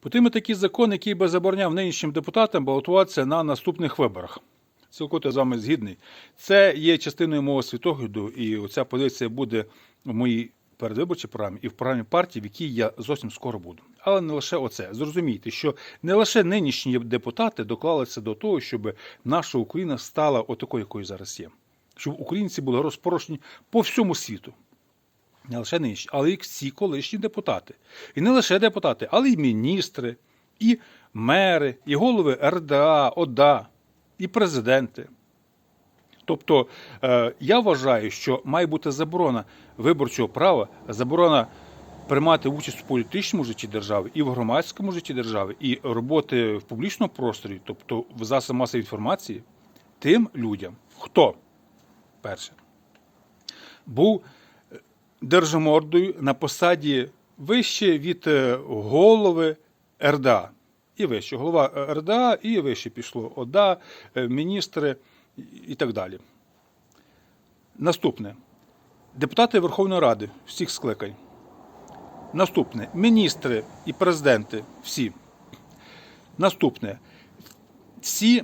Потім такий закон, який би забороняв нинішнім депутатам балотуватися на наступних виборах. Цілком з вами згідний. Це є частиною мого світогляду, і оця позиція буде в моїй передвиборчій програмі і в програмі партії, в якій я зовсім скоро буду. Але не лише оце. Зрозумійте, що не лише нинішні депутати доклалися до того, щоб наша Україна стала отакою, якою зараз є. Щоб українці були розпорошені по всьому світу. Не лише нинішні, але й всі колишні депутати. І не лише депутати, але й міністри, і мери, і голови РДА, ОДА, і президенти. Тобто е, я вважаю, що має бути заборона виборчого права, заборона приймати участь у політичному житті держави і в громадському житті держави, і роботи в публічному просторі, тобто в засобах масової інформації, тим людям, хто перше був держимордою на посаді вище від е, голови РДА. І вище. Голова е, РДА, і вище пішло ОДА, е, міністри і- так далі. Наступне. Депутати Верховної Ради всіх скликань. Наступне. Міністри і президенти всі. Наступне. Всі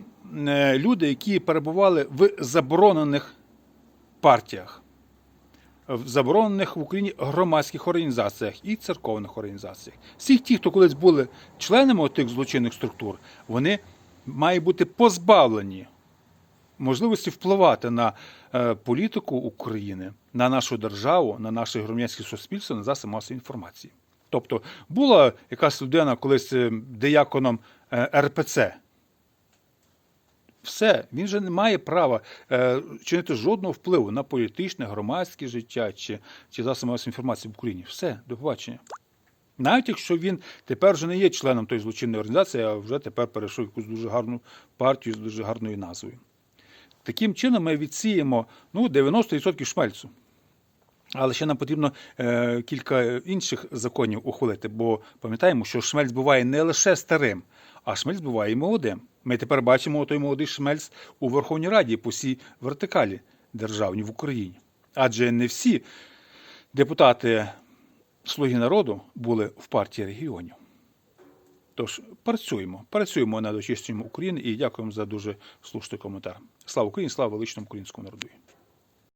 люди, які перебували в заборонених партіях в заборонених в Україні громадських організаціях і церковних організаціях. Всіх ті, хто колись були членами тих злочинних структур, вони мають бути позбавлені можливості впливати на е, політику України, на нашу державу, на наше громадянське суспільство, на засоби масової інформації. Тобто була якась людина колись е, дияконом е, РПЦ. Все, він же не має права е, чинити жодного впливу на політичне, громадське життя чи, чи засоби масової інформації в Україні. Все, до побачення. Навіть якщо він тепер вже не є членом тої злочинної організації, а вже тепер перейшов в якусь дуже гарну партію з дуже гарною назвою. Таким чином ми відсіємо ну, 90% шмельцу. Але ще нам потрібно е, кілька інших законів ухвалити, бо пам'ятаємо, що шмельц буває не лише старим, а шмельц буває і молодим. Ми тепер бачимо той молодий шмельц у Верховній Раді по всій вертикалі державній в Україні. Адже не всі депутати Слуги народу були в партії регіонів. Тож працюємо, працюємо над очищенням України і дякуємо за дуже слушний коментар. Слава Україні, слава величному українському народу.